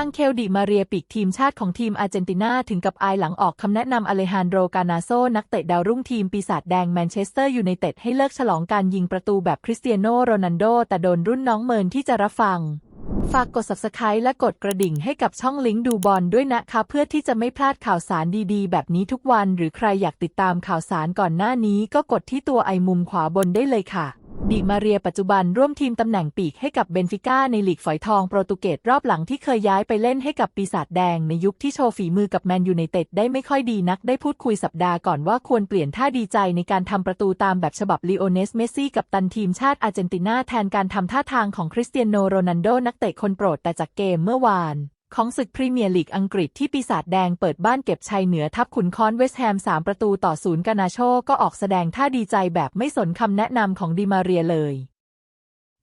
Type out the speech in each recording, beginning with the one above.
อังเคลดิมาเรียปิกทีมชาติของทีมอาร์เจนตินาถึงกับอายหลังออกคำแนะนำอเลฮานโดรกานาโซ นักเตะดาวรุ่งทีมปีศาจแดงแมนเชสเตอร์ยูไนเต็ดให้เลิกฉลองการยิงประตูแบบคริสเตียโนโรนัลโด แต่โดนรุ่นน้องเมินที่จะรับฟัง ฝากกด subscribe และกดกระดิ่งให้กับช่องลิงก์ดูบอลด้วยนะคะเพื่อที่จะไม่พลาดข่าวสารดีๆ แบบนี้ทุกวัน หรือใครอยากติดตามข่าวสารก่อนหน้านี้ก็กดที่ตัวไอมุมขวาบนได้เลยค่ะ ดิมาเรียปัจจุบันร่วมทีมตำแหน่งปีกให้กับเบนฟิก้าในลีกฝอยทองโปรตุเกสรอบหลังที่เคยย้ายไปเล่นให้กับปีศาจแดงในยุคที่โชว์ฝีมือกับแมนยูไนเต็ดได้ไม่ค่อยดีนักได้พูดคุยสัปดาห์ก่อนว่าควรเปลี่ยนท่าดีใจในการทำประตูตามแบบฉบับลีโอเนสเมสซี่กับตันทีมชาติอาร์เจนตินาแทนการทำท่าทางของคริสเตียโนโรนัลโดนักเตะคนโปรดแต่จากเกมเมื่อวาน ของศึกพรีเมียร์ลีกอังกฤษที่ปีศาจแดงเปิดบ้านเก็บชัยเหนือทัพขุนค้อนเวสต์แฮม 3 ประตูต่อศูนย์กานาโชก็ออกแสดงท่าดีใจแบบไม่สนคำแนะนำของดิมาเรียเลย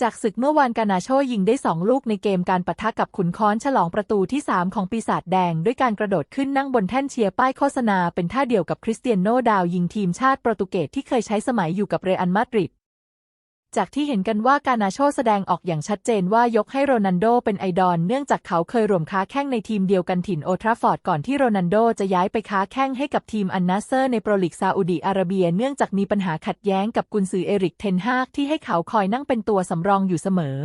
จากศึกเมื่อวานกานาโชยิงได้ 2 ลูกในเกมการปะทะกับขุนค้อนฉลองประตูที่ 3 ของปีศาจแดง ด้วยการกระโดดขึ้นนั่งบนแท่นเชียร์ป้ายโฆษณาเป็นท่าเดียวกับคริสเตียนโนดาวยิงทีมชาติโปรตุเกสที่เคยใช้สมัยอยู่กับเรอัลมาดริด จากที่เห็นกันว่ากานาโชแสดงออกอย่างชัดเจนว่ายกให้โรนันโดเป็นไอดอลเนื่องจากเขาเคยร่วมค้าแข้งในทีมเดียวกันถิ่นโอทราฟอร์ดก่อนที่โรนันโดจะย้ายไปค้าแข้งให้กับทีมอันนาเซอร์ในโปรลีกซาอุดีอาระเบีย เนื่องจากมีปัญหาขัดแย้งกับกุนซือเอริกเทนฮากที่ให้เขาคอยนั่งเป็นตัวสำรองอยู่เสมอ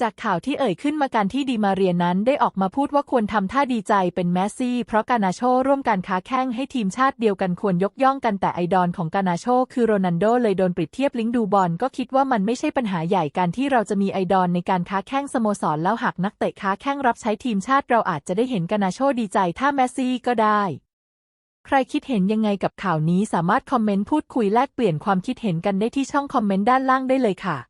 จากข่าวที่เอ่ยขึ้นมาการที่ดีมาเรียนนั้นได้ออกมาพูดว่าควรทำท่าดีใจเป็นแมสซี่ เพราะกานาโชร่วมการค้าแข้งให้ทีมชาติเดียวกันควรยกย่องกันแต่ไอดอลของกานาโชคือโรนัลโดเลยโดนเปรียบเทียบลิงดูบอลก็คิดว่ามันไม่ใช่ปัญหาใหญ่การที่เราจะมีไอดอลในการค้าแข้งสโมสรแล้วหากนักเตะค้าแข้งรับใช้ทีมชาติเราอาจจะได้เห็นกานาโชดีใจถ้าแมสซี่ก็ได้ใครคิดเห็นยังไงกับข่าวนี้สามารถคอมเมนต์พูดคุยแลกเปลี่ยนความคิดเห็นกันได้ที่ช่องคอมเมนต์ด้านล่างได้เลยค่ะ